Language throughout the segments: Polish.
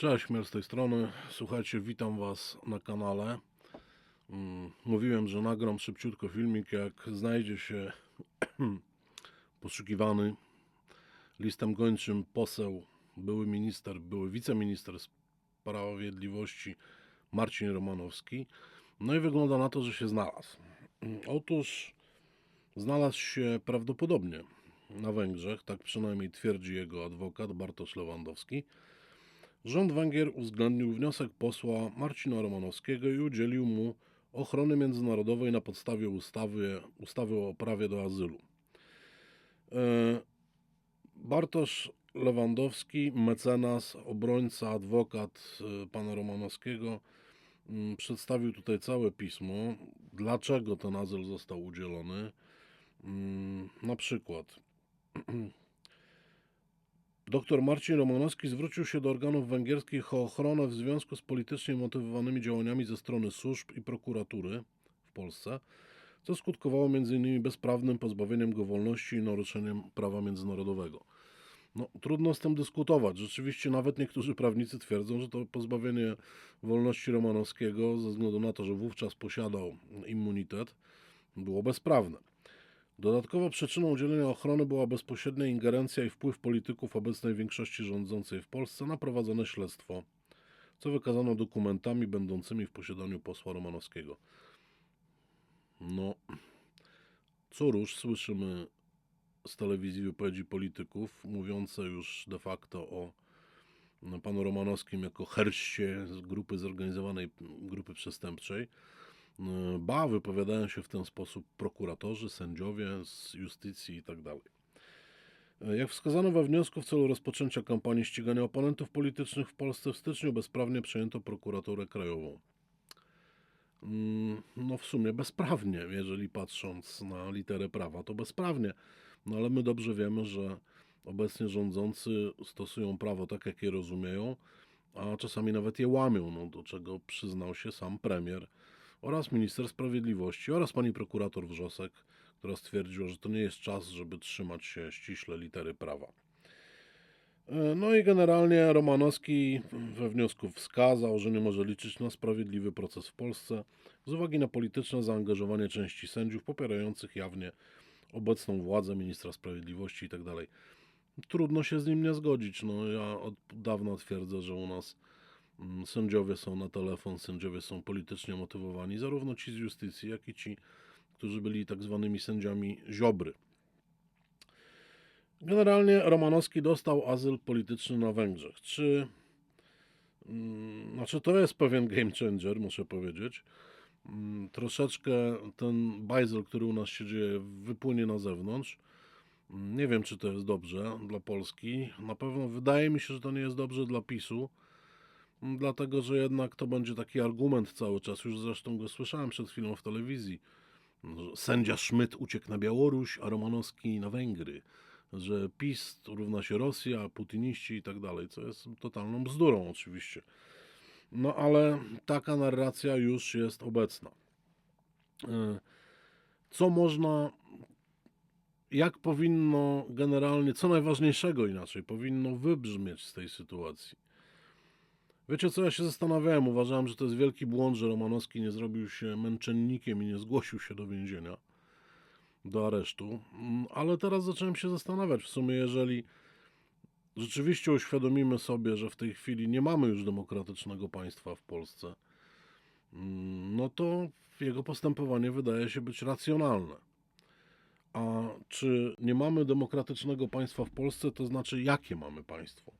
Cześć, Mier z tej strony. Słuchajcie, witam Was na kanale. Mm, Mówiłem, że nagram szybciutko filmik, jak znajdzie się poszukiwany listem gończym poseł, były minister, były wiceminister sprawiedliwości Marcin Romanowski. No i wygląda na to, że się znalazł. Otóż znalazł się prawdopodobnie na Węgrzech, tak przynajmniej twierdzi jego adwokat Bartosz Lewandowski. Rząd Węgier uwzględnił wniosek posła Marcina Romanowskiego i udzielił mu ochrony międzynarodowej na podstawie ustawy, ustawy o prawie do azylu. E, Bartosz Lewandowski, mecenas, obrońca, adwokat e, pana Romanowskiego, mm, przedstawił tutaj całe pismo, dlaczego ten azyl został udzielony. Mm, Na przykład Doktor Marcin Romanowski zwrócił się do organów węgierskich o ochronę w związku z politycznie motywowanymi działaniami ze strony służb i prokuratury w Polsce, co skutkowało m.in. bezprawnym pozbawieniem go wolności i naruszeniem prawa międzynarodowego. No, trudno z tym dyskutować. Rzeczywiście nawet niektórzy prawnicy twierdzą, że to pozbawienie wolności Romanowskiego ze względu na to, że wówczas posiadał immunitet, było bezprawne. Dodatkowo przyczyną udzielenia ochrony była bezpośrednia ingerencja i wpływ polityków obecnej większości rządzącej w Polsce na prowadzone śledztwo, co wykazano dokumentami będącymi w posiadaniu posła Romanowskiego. No, co róż słyszymy z telewizji wypowiedzi polityków mówiące już de facto o panu Romanowskim jako herście z grupy zorganizowanej grupy przestępczej. Ba, wypowiadają się w ten sposób prokuratorzy, sędziowie z justycji itd. Jak wskazano we wniosku, w celu rozpoczęcia kampanii ścigania oponentów politycznych w Polsce w styczniu bezprawnie przejęto prokuraturę krajową. Mm, No w sumie bezprawnie, jeżeli patrząc na literę prawa, to bezprawnie. No ale my dobrze wiemy, że obecnie rządzący stosują prawo tak, jak je rozumieją, a czasami nawet je łamią, no, do czego przyznał się sam premier oraz minister sprawiedliwości oraz pani prokurator Wrzosek, która stwierdziła, że to nie jest czas, żeby trzymać się ściśle litery prawa. E, No i generalnie Romanowski we wniosku wskazał, że nie może liczyć na sprawiedliwy proces w Polsce z uwagi na polityczne zaangażowanie części sędziów popierających jawnie obecną władzę ministra sprawiedliwości itd. Trudno się z nim nie zgodzić. No, ja od dawna twierdzę, że u nas sędziowie są na telefon, sędziowie są politycznie motywowani, zarówno ci z justycji, jak i ci, którzy byli tak zwanymi sędziami ziobry. Generalnie Romanowski dostał azyl polityczny na Węgrzech. Czy, mm, znaczy to jest pewien game changer, muszę powiedzieć. Mm, Troszeczkę ten bajzel, który u nas się dzieje, wypłynie na zewnątrz. Mm, Nie wiem, czy to jest dobrze dla Polski. Na pewno wydaje mi się, że to nie jest dobrze dla PiSu, dlatego że jednak to będzie taki argument cały czas. Już zresztą go słyszałem przed chwilą w telewizji. Sędzia Szmyt uciekł na Białoruś, a Romanowski na Węgry. Że PiS równa się Rosja, putiniści i tak dalej, co jest totalną bzdurą oczywiście. No ale taka narracja już jest obecna. E, Co można jak powinno generalnie, co najważniejszego inaczej, powinno wybrzmieć z tej sytuacji. Wiecie co, ja się zastanawiałem, uważałem, że to jest wielki błąd, że Romanowski nie zrobił się męczennikiem i nie zgłosił się do więzienia, do aresztu, Mm, ale teraz zacząłem się zastanawiać, w sumie jeżeli rzeczywiście uświadomimy sobie, że w tej chwili nie mamy już demokratycznego państwa w Polsce, mm, no to jego postępowanie wydaje się być racjonalne. A czy nie mamy demokratycznego państwa w Polsce, to znaczy jakie mamy państwo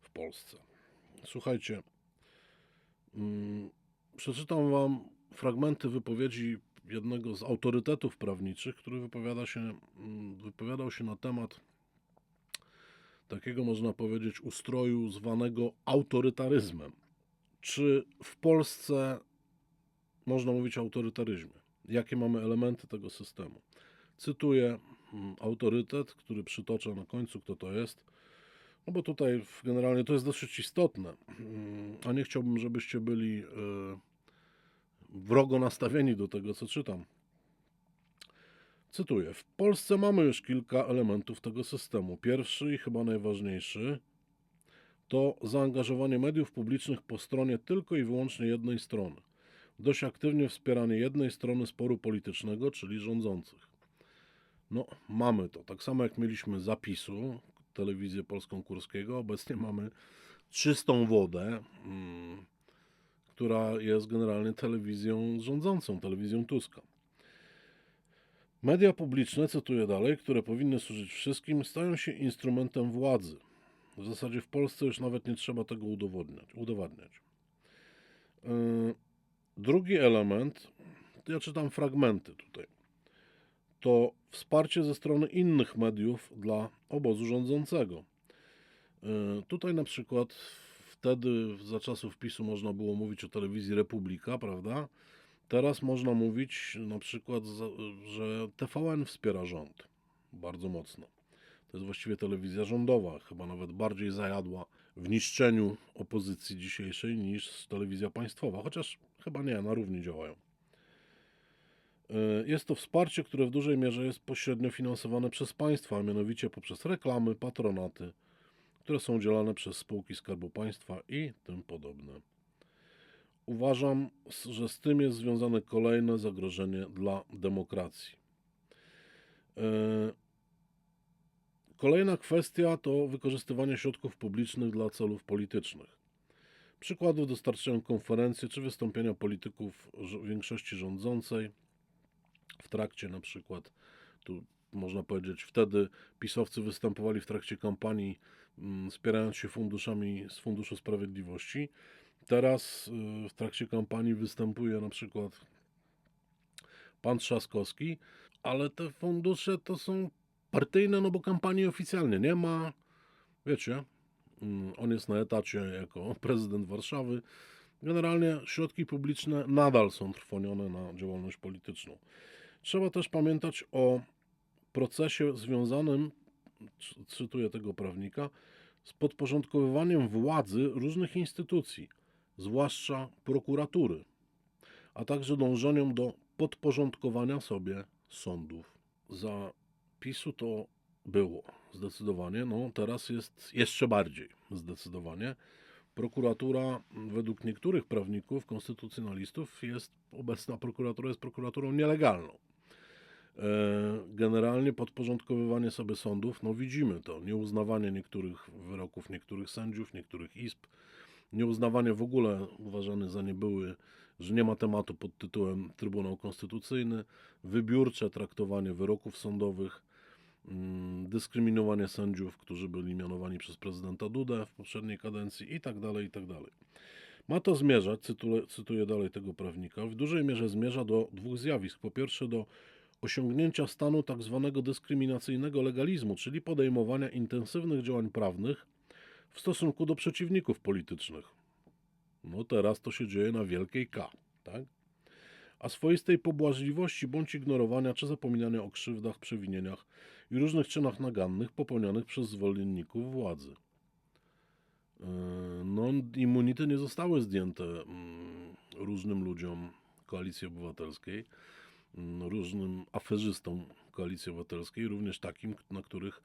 w Polsce? Słuchajcie, mm, przeczytam Wam fragmenty wypowiedzi jednego z autorytetów prawniczych, który wypowiada się, mm, wypowiadał się na temat takiego, można powiedzieć, ustroju zwanego autorytaryzmem. Czy w Polsce można mówić o autorytaryzmie? Jakie mamy elementy tego systemu? Cytuję mm, autorytet, który przytoczę na końcu, kto to jest. No bo tutaj generalnie to jest dosyć istotne, Mm, a nie chciałbym, żebyście byli e, wrogo nastawieni do tego, co czytam. Cytuję: W Polsce mamy już kilka elementów tego systemu. Pierwszy i chyba najważniejszy to zaangażowanie mediów publicznych po stronie tylko i wyłącznie jednej strony. Dość aktywnie wspieranie jednej strony sporu politycznego, czyli rządzących. No, mamy to. Tak samo jak mieliśmy zapisu, telewizję polską Kurskiego, obecnie mamy czystą wodę, mm, która jest generalnie telewizją rządzącą, telewizją Tuska. Media publiczne, cytuję dalej, które powinny służyć wszystkim, stają się instrumentem władzy. W zasadzie w Polsce już nawet nie trzeba tego udowodniać, udowadniać. Yy, Drugi element, ja czytam fragmenty tutaj, to wsparcie ze strony innych mediów dla obozu rządzącego. Yy, Tutaj na przykład wtedy za czasów PiSu można było mówić o telewizji Republika, prawda? Teraz można mówić na przykład, że TVN wspiera rząd bardzo mocno. To jest właściwie telewizja rządowa, chyba nawet bardziej zajadła w niszczeniu opozycji dzisiejszej niż telewizja państwowa, chociaż chyba nie, na równi działają. Y, Jest to wsparcie, które w dużej mierze jest pośrednio finansowane przez państwa, a mianowicie poprzez reklamy, patronaty, które są udzielane przez spółki Skarbu Państwa i tym podobne. Uważam, że z tym jest związane kolejne zagrożenie dla demokracji. E, Kolejna kwestia to wykorzystywanie środków publicznych dla celów politycznych. Przykładów dostarczają konferencje czy wystąpienia polityków większości rządzącej w trakcie na przykład, tu można powiedzieć, wtedy pisowcy występowali w trakcie kampanii, mm, wspierając się funduszami z Funduszu Sprawiedliwości. Teraz y, w trakcie kampanii występuje na przykład pan Trzaskowski, ale te fundusze to są partyjne, no bo kampanii oficjalnie nie ma. Wiecie, mm, on jest na etacie jako prezydent Warszawy. Generalnie środki publiczne nadal są trwonione na działalność polityczną. Trzeba też pamiętać o procesie związanym, cy- cytuję tego prawnika, z podporządkowywaniem władzy różnych instytucji, zwłaszcza prokuratury, a także dążeniem do podporządkowania sobie sądów. Za PiSu to było zdecydowanie, no teraz jest jeszcze bardziej zdecydowanie. Prokuratura, według niektórych prawników, konstytucjonalistów, jest obecna prokuratura jest prokuraturą nielegalną. E, Generalnie podporządkowywanie sobie sądów, no widzimy to, nieuznawanie niektórych wyroków niektórych sędziów, niektórych izb, nieuznawanie w ogóle uważany za niebyły, że nie ma tematu pod tytułem Trybunał Konstytucyjny, wybiórcze traktowanie wyroków sądowych, mm, dyskryminowanie sędziów, którzy byli mianowani przez prezydenta Dudę w poprzedniej kadencji i tak dalej, i tak dalej. Ma to zmierzać, cytuję, cytuję dalej tego prawnika, w dużej mierze zmierza do dwóch zjawisk. Po pierwsze do osiągnięcia stanu tak zwanego dyskryminacyjnego legalizmu, czyli podejmowania intensywnych działań prawnych w stosunku do przeciwników politycznych. No teraz to się dzieje na wielkiej K, tak? A swoistej pobłażliwości bądź ignorowania czy zapominania o krzywdach, przewinieniach i różnych czynach nagannych popełnionych przez zwolenników władzy. Yy, No, immunity nie zostały zdjęte mm, różnym ludziom Koalicji Obywatelskiej, różnym aferzystom Koalicji Obywatelskiej, również takim, na których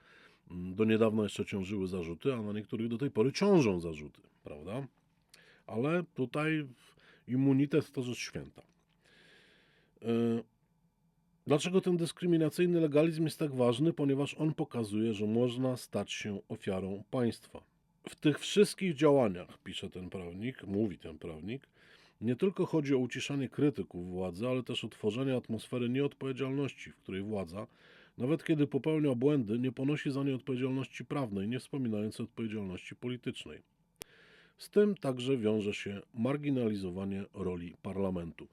mm, do niedawna jeszcze ciążyły zarzuty, a na niektórych do tej pory ciążą zarzuty, prawda? Ale tutaj immunitet to rzecz święta. Yy, Dlaczego ten dyskryminacyjny legalizm jest tak ważny? Ponieważ on pokazuje, że można stać się ofiarą państwa. W tych wszystkich działaniach, pisze ten prawnik, mówi ten prawnik, nie tylko chodzi o uciszanie krytyków władzy, ale też o tworzenie atmosfery nieodpowiedzialności, w której władza, nawet kiedy popełnia błędy, nie ponosi za nie odpowiedzialności prawnej, nie wspominając o odpowiedzialności politycznej. Z tym także wiąże się marginalizowanie roli parlamentu.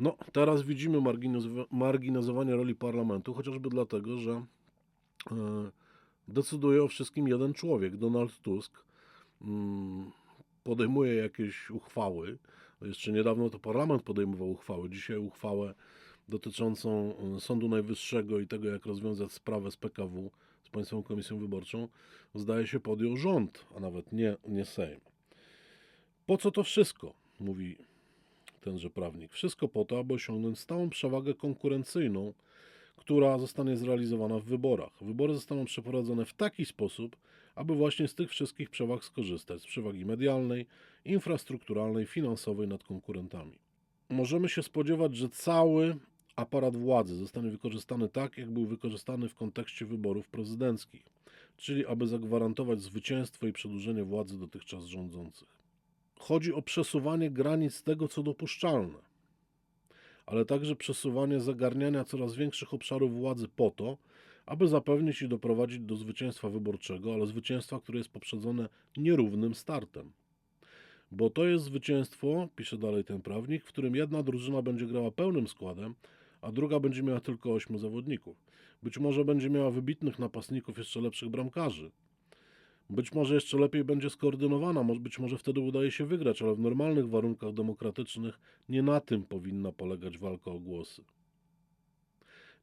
No, teraz widzimy marginalizowanie roli parlamentu, chociażby dlatego, że e, decyduje o wszystkim jeden człowiek, Donald Tusk. Mm, podejmuje jakieś uchwały. Jeszcze niedawno to parlament podejmował uchwały. Dzisiaj uchwałę dotyczącą e, Sądu Najwyższego i tego, jak rozwiązać sprawę z PKW, z Państwową Komisją Wyborczą, zdaje się podjął rząd, a nawet nie, nie Sejm. Po co to wszystko? Mówi tenże prawnik. Wszystko po to, aby osiągnąć stałą przewagę konkurencyjną, która zostanie zrealizowana w wyborach. Wybory zostaną przeprowadzone w taki sposób, aby właśnie z tych wszystkich przewag skorzystać, z przewagi medialnej, infrastrukturalnej, finansowej nad konkurentami. Możemy się spodziewać, że cały aparat władzy zostanie wykorzystany tak, jak był wykorzystany w kontekście wyborów prezydenckich, czyli aby zagwarantować zwycięstwo i przedłużenie władzy dotychczas rządzących. Chodzi o przesuwanie granic tego, co dopuszczalne, ale także przesuwanie zagarniania coraz większych obszarów władzy po to, aby zapewnić i doprowadzić do zwycięstwa wyborczego, ale zwycięstwa, które jest poprzedzone nierównym startem. Bo to jest zwycięstwo, pisze dalej ten prawnik, w którym jedna drużyna będzie grała pełnym składem, a druga będzie miała tylko ośmiu zawodników. Być może będzie miała wybitnych napastników, jeszcze lepszych bramkarzy. Być może jeszcze lepiej będzie skoordynowana, być może wtedy udaje się wygrać, ale w normalnych warunkach demokratycznych nie na tym powinna polegać walka o głosy.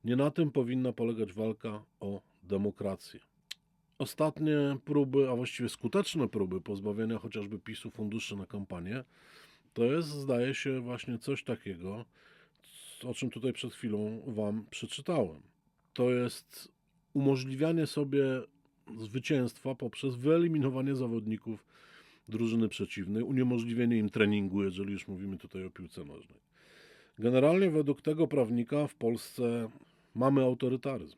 Nie na tym powinna polegać walka o demokrację. Ostatnie próby, a właściwie skuteczne próby pozbawienia chociażby PiSu funduszy na kampanię, to jest, zdaje się, właśnie coś takiego, o czym tutaj przed chwilą Wam przeczytałem. To jest umożliwianie sobie zwycięstwa poprzez wyeliminowanie zawodników drużyny przeciwnej, uniemożliwienie im treningu, jeżeli już mówimy tutaj o piłce nożnej. Generalnie według tego prawnika w Polsce mamy autorytaryzm.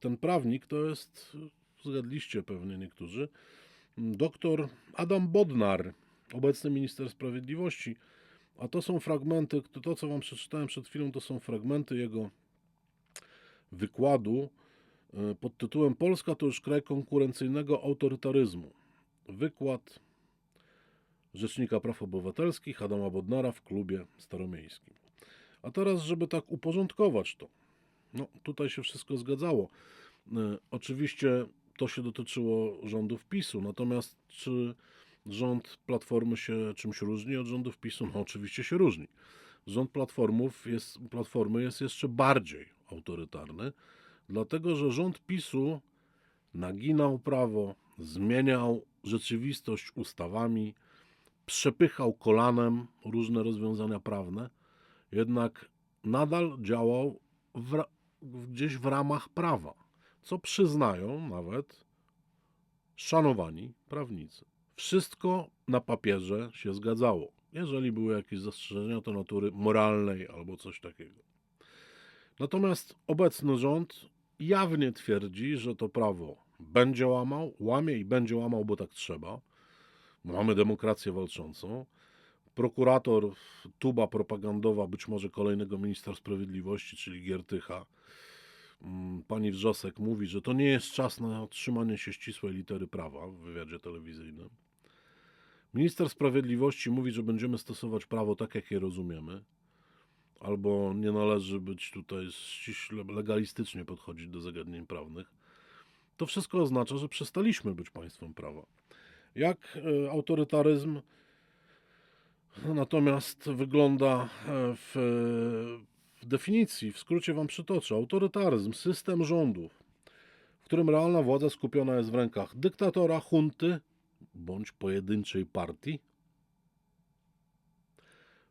Ten prawnik to jest, zgadliście pewnie niektórzy, doktor Adam Bodnar, obecny minister sprawiedliwości. A to są fragmenty, to, to co wam przeczytałem przed chwilą, to są fragmenty jego wykładu e, pod tytułem Polska to już kraj konkurencyjnego autorytaryzmu. Wykład Rzecznika Praw Obywatelskich Adama Bodnara w klubie staromiejskim. A teraz, żeby tak uporządkować to, no tutaj się wszystko zgadzało. E, Oczywiście to się dotyczyło rządów PiSu, natomiast czy rząd Platformy się czymś różni od rządów PiSu? No oczywiście się różni. Rząd Platformów jest, Platformy jest jeszcze bardziej autorytarny, dlatego że rząd PiSu naginał prawo, zmieniał rzeczywistość ustawami, przepychał kolanem różne rozwiązania prawne, jednak nadal działał w, gdzieś w ramach prawa, co przyznają nawet szanowani prawnicy. Wszystko na papierze się zgadzało. Jeżeli były jakieś zastrzeżenia, to natury moralnej albo coś takiego. Natomiast obecny rząd jawnie twierdzi, że to prawo będzie łamał, łamie i będzie łamał, bo tak trzeba. Mamy demokrację walczącą. Prokurator, tuba propagandowa, być może kolejnego ministra sprawiedliwości, czyli Giertycha, pani Wrzosek mówi, że to nie jest czas na trzymanie się ścisłej litery prawa w wywiadzie telewizyjnym. Minister Sprawiedliwości mówi, że będziemy stosować prawo tak, jak je rozumiemy, albo nie należy być tutaj ściśle legalistycznie podchodzić do zagadnień prawnych. To wszystko oznacza, że przestaliśmy być państwem prawa. Jak e, autorytaryzm natomiast wygląda e, w, w definicji, w skrócie Wam przytoczę. Autorytaryzm, system rządów, w którym realna władza skupiona jest w rękach dyktatora, hunty bądź pojedynczej partii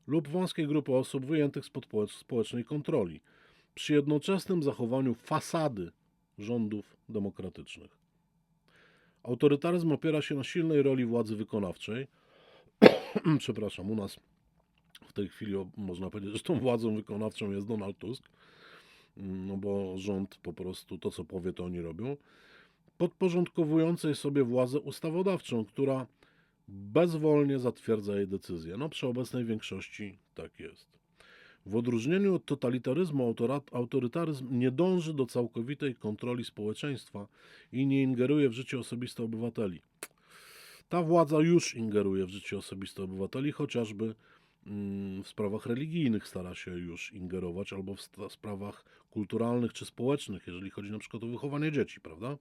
lub wąskiej grupy osób wyjętych spod społecznej kontroli, przy jednoczesnym zachowaniu fasady rządów demokratycznych. Autorytaryzm opiera się na silnej roli władzy wykonawczej. Przepraszam, u nas w tej chwili można powiedzieć, że tą władzą wykonawczą jest Donald Tusk, Mm, no bo rząd po prostu to, co powie, to oni robią, podporządkowującej sobie władzę ustawodawczą, która bezwolnie zatwierdza jej decyzje. No przy obecnej większości tak jest. W odróżnieniu od totalitaryzmu, autorytaryzm nie dąży do całkowitej kontroli społeczeństwa i nie ingeruje w życie osobiste obywateli. Ta władza już ingeruje w życie osobiste obywateli, chociażby w sprawach religijnych stara się już ingerować, albo w sprawach kulturalnych czy społecznych, jeżeli chodzi na przykład o wychowanie dzieci, prawda?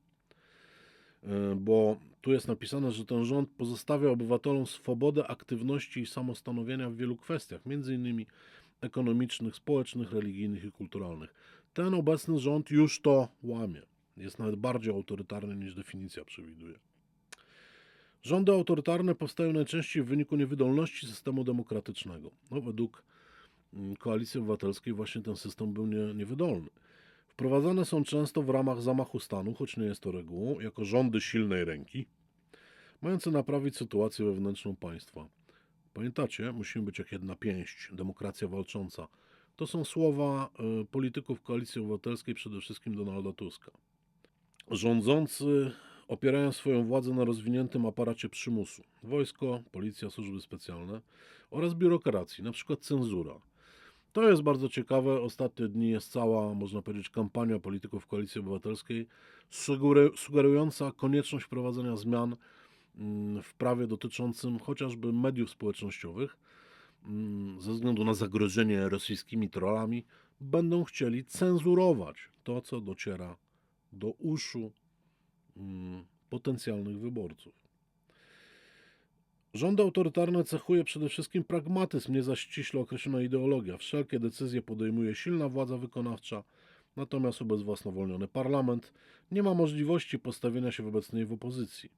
E, Bo tu jest napisane, że ten rząd pozostawia obywatelom swobodę aktywności i samostanowienia w wielu kwestiach, między innymi ekonomicznych, społecznych, religijnych i kulturalnych. Ten obecny rząd już to łamie. Jest nawet bardziej autorytarny niż definicja przewiduje. Rządy autorytarne powstają najczęściej w wyniku niewydolności systemu demokratycznego. No, według mm, Koalicji Obywatelskiej właśnie ten system był nie, niewydolny. Wprowadzane są często w ramach zamachu stanu, choć nie jest to regułą, jako rządy silnej ręki, mające naprawić sytuację wewnętrzną państwa. Pamiętacie, musimy być jak jedna pięść, demokracja walcząca. To są słowa y, polityków Koalicji Obywatelskiej, przede wszystkim Donalda Tuska. Rządzący opierają swoją władzę na rozwiniętym aparacie przymusu. Wojsko, policja, służby specjalne oraz biurokracji, przykład cenzura. To jest bardzo ciekawe. Ostatnie dni jest cała, można powiedzieć, kampania polityków Koalicji Obywatelskiej sugeru- sugerująca konieczność wprowadzenia zmian mm, w prawie dotyczącym chociażby mediów społecznościowych mm, ze względu na zagrożenie rosyjskimi trollami, będą chcieli cenzurować to, co dociera do uszu potencjalnych wyborców. Rządy autorytarne cechuje przede wszystkim pragmatyzm, nie zaś ściśle określona ideologia. Wszelkie decyzje podejmuje silna władza wykonawcza, natomiast ubezwłasnowolniony parlament nie ma możliwości postawienia się wobec niej w opozycji.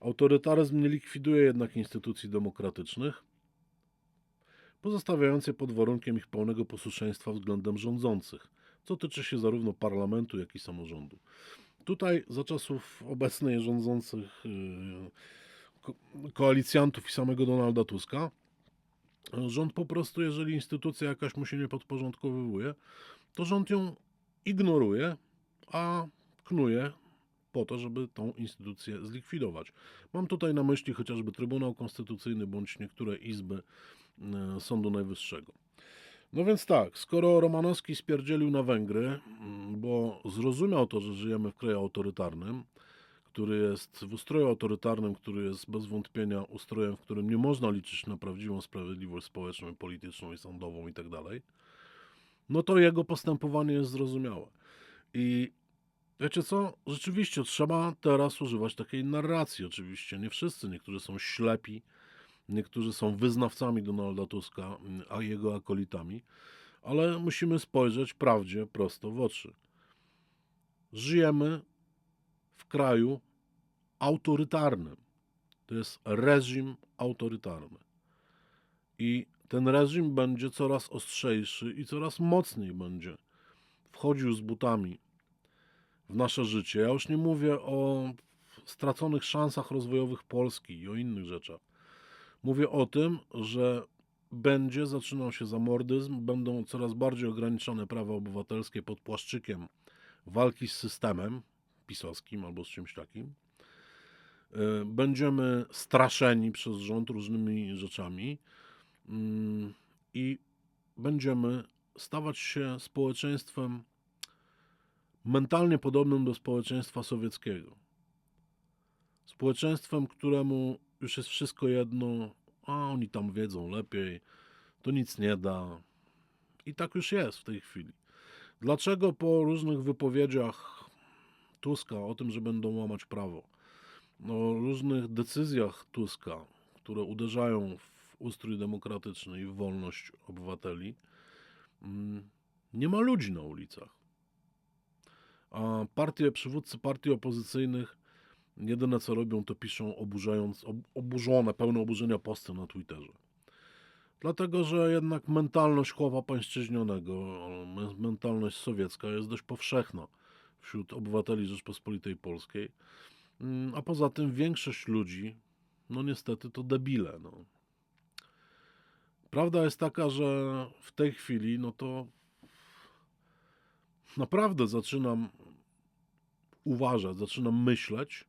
Autorytaryzm nie likwiduje jednak instytucji demokratycznych, pozostawiając je pod warunkiem ich pełnego posłuszeństwa względem rządzących, co tyczy się zarówno parlamentu, jak i samorządu. Tutaj za czasów obecnej rządzących ko- koalicjantów i samego Donalda Tuska, rząd po prostu, jeżeli instytucja jakaś mu się nie podporządkowywuje, to rząd ją ignoruje, a knuje po to, żeby tą instytucję zlikwidować. Mam tutaj na myśli chociażby Trybunał Konstytucyjny bądź niektóre izby e, Sądu Najwyższego. No więc tak, skoro Romanowski spierdzielił na Węgry, mm, bo zrozumiał to, że żyjemy w kraju autorytarnym, który jest w ustroju autorytarnym, który jest bez wątpienia ustrojem, w którym nie można liczyć na prawdziwą sprawiedliwość społeczną, polityczną i sądową itd., no to jego postępowanie jest zrozumiałe. I wiecie co? Rzeczywiście trzeba teraz używać takiej narracji. Oczywiście nie wszyscy, niektórzy są ślepi, niektórzy są wyznawcami Donalda Tuska, mm, a jego akolitami, ale musimy spojrzeć prawdzie prosto w oczy. Żyjemy w kraju autorytarnym. To jest reżim autorytarny. I ten reżim będzie coraz ostrzejszy i coraz mocniej będzie wchodził z butami w nasze życie. Ja już nie mówię o straconych szansach rozwojowych Polski i o innych rzeczach. Mówię o tym, że będzie zaczynał się zamordyzm, będą coraz bardziej ograniczone prawa obywatelskie pod płaszczykiem walki z systemem pisowskim albo z czymś takim. Y, Będziemy straszeni przez rząd różnymi rzeczami mm, i będziemy stawać się społeczeństwem mentalnie podobnym do społeczeństwa sowieckiego. Społeczeństwem, któremu już jest wszystko jedno, a oni tam wiedzą lepiej, to nic nie da. I tak już jest w tej chwili. Dlaczego po różnych wypowiedziach Tuska o tym, że będą łamać prawo, o różnych decyzjach Tuska, które uderzają w ustrój demokratyczny i w wolność obywateli, mm, nie ma ludzi na ulicach. A partie, przywódcy partii opozycyjnych jedyne co robią, to piszą oburzając, ob, oburzone, pełne oburzenia posty na Twitterze. Dlatego, że jednak mentalność chłopa pańszczyźnionego, me- mentalność sowiecka jest dość powszechna wśród obywateli Rzeczpospolitej Polskiej. Mm, A poza tym większość ludzi, no niestety, to debile. No. Prawda jest taka, że w tej chwili, no to naprawdę zaczynam uważać, zaczynam myśleć,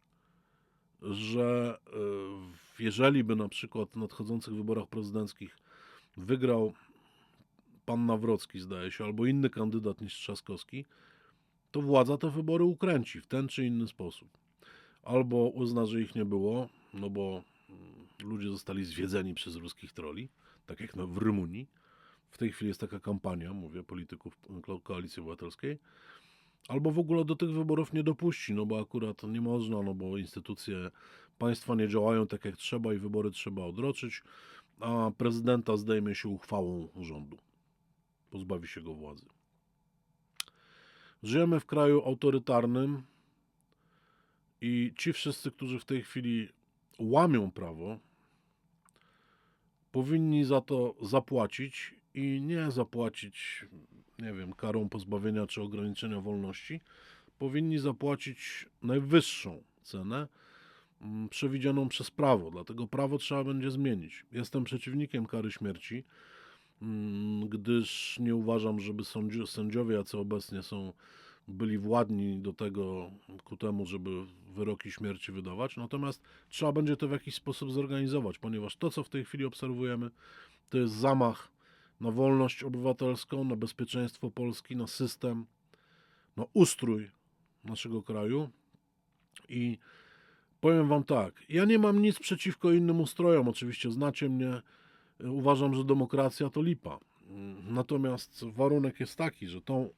że y, jeżeli by na przykład w nadchodzących wyborach prezydenckich wygrał pan Nawrocki, zdaje się, albo inny kandydat niż Trzaskowski, to władza te wybory ukręci w ten czy inny sposób. Albo uzna, że ich nie było, no bo mm, ludzie zostali zwiedzeni przez ruskich troli, tak jak no w Rumunii. W tej chwili jest taka kampania, mówię, polityków Ko- Koalicji Obywatelskiej. Albo w ogóle do tych wyborów nie dopuści, no bo akurat nie można, no bo instytucje państwa nie działają tak jak trzeba i wybory trzeba odroczyć, a prezydenta zdejmie się uchwałą rządu. Pozbawi się go władzy. Żyjemy w kraju autorytarnym i ci wszyscy, którzy w tej chwili łamią prawo, powinni za to zapłacić i nie zapłacić, nie wiem, karą pozbawienia czy ograniczenia wolności, powinni zapłacić najwyższą cenę mm, przewidzianą przez prawo. Dlatego prawo trzeba będzie zmienić. Jestem przeciwnikiem kary śmierci, mm, gdyż nie uważam, żeby sędziowie, jacy obecnie są, byli władni do tego, ku temu, żeby wyroki śmierci wydawać. Natomiast trzeba będzie to w jakiś sposób zorganizować, ponieważ to, co w tej chwili obserwujemy, to jest zamach na wolność obywatelską, na bezpieczeństwo Polski, na system, na ustrój naszego kraju. I powiem Wam tak, ja nie mam nic przeciwko innym ustrojom, oczywiście znacie mnie, uważam, że demokracja to lipa. Natomiast warunek jest taki, że tą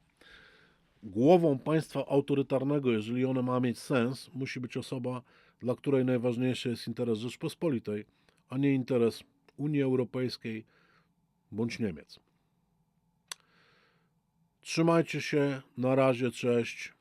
głową państwa autorytarnego, jeżeli one ma mieć sens, musi być osoba, dla której najważniejszy jest interes Rzeczpospolitej, a nie interes Unii Europejskiej bądź Niemiec. Trzymajcie się, na razie, cześć.